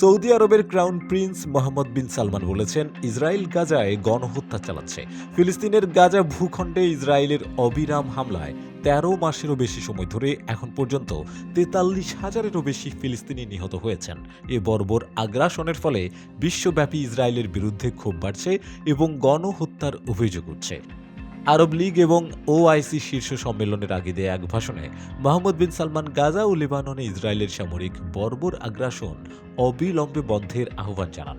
Saudi আরবের crown prince Mohammed bin Salman বলেছেন, Israel গাজায় গণহত্যা চালাচ্ছে। ফিলিস্তিনের গাজা ভূখণ্ডে ইসরায়েলের অবিরাম হামলায় তেরো মাসেরও বেশি সময় ধরে এখন পর্যন্ত তেতাল্লিশ হাজারেরও বেশি ফিলিস্তিনি নিহত হয়েছেন। এ বর্বর আগ্রাসনের ফলে বিশ্বব্যাপী ইসরায়েলের বিরুদ্ধে ক্ষোভ বাড়ছে এবং গণহত্যার অভিযোগ উঠছে। আরব লীগ এবং ওআইসি শীর্ষ সম্মেলনের আগে দেয়া এক ভাষণে মোহাম্মদ বিন সালমান গাজা ও লেবাননে ইসরায়েলের সামরিক বর্বর আগ্রাসন অবিলম্বে বন্ধের আহ্বান জানান।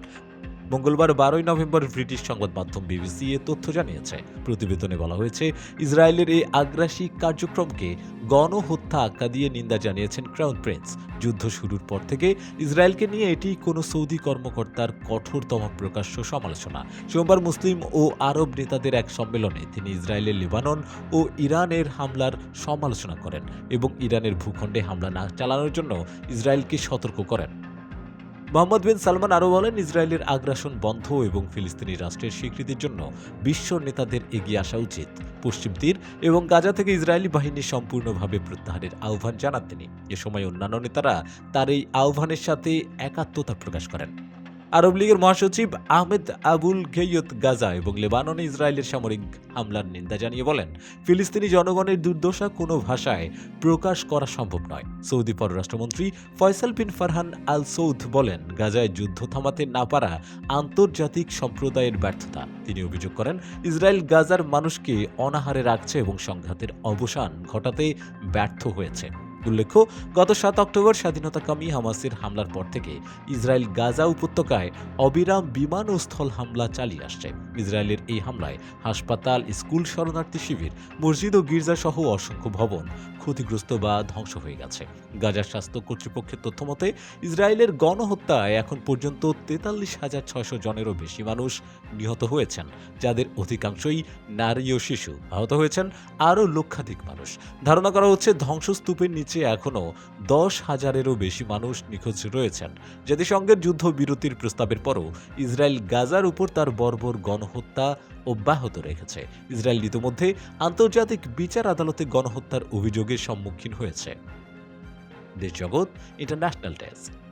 মঙ্গলবার বারোই নভেম্বর ব্রিটিশ সংবাদ মাধ্যম বিবিসি এ তথ্য জানিয়েছে। প্রতিবেদনে বলা হয়েছে, ইসরায়েলের এই আগ্রাসী কার্যক্রমকে গণহত্যা আখ্যা দিয়ে নিন্দা জানিয়েছেন ক্রাউন প্রিন্স। যুদ্ধ শুরুর পর থেকে ইসরায়েলকে নিয়ে এটি কোনো সৌদি কর্মকর্তার কঠোরতম প্রকাশ্য সমালোচনা। সোমবার মুসলিম ও আরব নেতাদের এক সম্মেলনে তিনি ইসরায়েলের লেবানন ও ইরানের হামলার সমালোচনা করেন এবং ইরানের ভূখণ্ডে হামলা না চালানোর জন্য ইসরায়েলকে সতর্ক করেন। মোহাম্মদ বিন সালমান আরও বলেন, ইসরায়েলের আগ্রাসন বন্ধ এবং ফিলিস্তিনি রাষ্ট্রের স্বীকৃতির জন্য বিশ্ব নেতাদের এগিয়ে আসা উচিত। পশ্চিম তীর এবং গাজা থেকে ইসরায়েলি বাহিনী সম্পূর্ণভাবে প্রত্যাহারের আহ্বান জানান তিনি। এ সময় অন্যান্য নেতারা তার এই আহ্বানের সাথে একাত্মতা প্রকাশ করেন। আরব লীগের মহাসচিব আহমেদ আবুল গেইয়ত গাজা এবং লেবাননে ইসরায়েলের সামরিক হামলার নিন্দা জানিয়ে বলেন, ফিলিস্তিনি জনগণের দুর্দশা কোনো ভাষায় প্রকাশ করা সম্ভব নয়। সৌদি পররাষ্ট্রমন্ত্রী ফয়সাল বিন ফারহান আল সৌদ বলেন, গাজায় যুদ্ধ থামাতে না পারা আন্তর্জাতিক সম্প্রদায়ের ব্যর্থতা। তিনি অভিযোগ করেন, ইসরায়েল গাজার মানুষকে অনাহারে রাখছে এবং সংঘাতের অবসান ঘটাতে ব্যর্থ হয়েছে। উল্লেখ্য, গত সাত অক্টোবর স্বাধীনতাকামী হামাসের হামলার পর থেকে ইসরায়েল গাজা উপত্যকায় অবিরাম বিমান ও স্থল হামলা চালিয়ে আসছে। ইসরায়েলের এই হামলায় হাসপাতাল, স্কুল, শরণার্থী শিবির, মসজিদ ও গির্জা সহ অসংখ্য ভবন ক্ষতিগ্রস্ত বা ধ্বংস হয়ে গেছে। গাজার স্বাস্থ্য কর্তৃপক্ষের তথ্য মতে, ইসরায়েলের গণহত্যায় এখন পর্যন্ত তেতাল্লিশ হাজার ছয়শো জনেরও বেশি মানুষ নিহত হয়েছেন, যাদের অধিকাংশই নারী ও শিশু আহত হয়েছেন আরও লক্ষাধিক মানুষ। ধারণা করা হচ্ছে ধ্বংসস্তূপের নিচে এখনও দশ হাজারেরও বেশি মানুষ নিখোঁজ রয়েছেন। জাতিসংঘের যুদ্ধবিরতির প্রস্তাবের পরও ইসরায়েল গাজার উপর তার বর্বর গণহত্যা অব্যাহত রেখেছে। ইসরায়েল ইতিমধ্যে আন্তর্জাতিক বিচার আদালতে গণহত্যার অভিযোগের সম্মুখীন হয়েছে। দেশ জগৎ, ইন্টারন্যাশনাল ডেস্ক।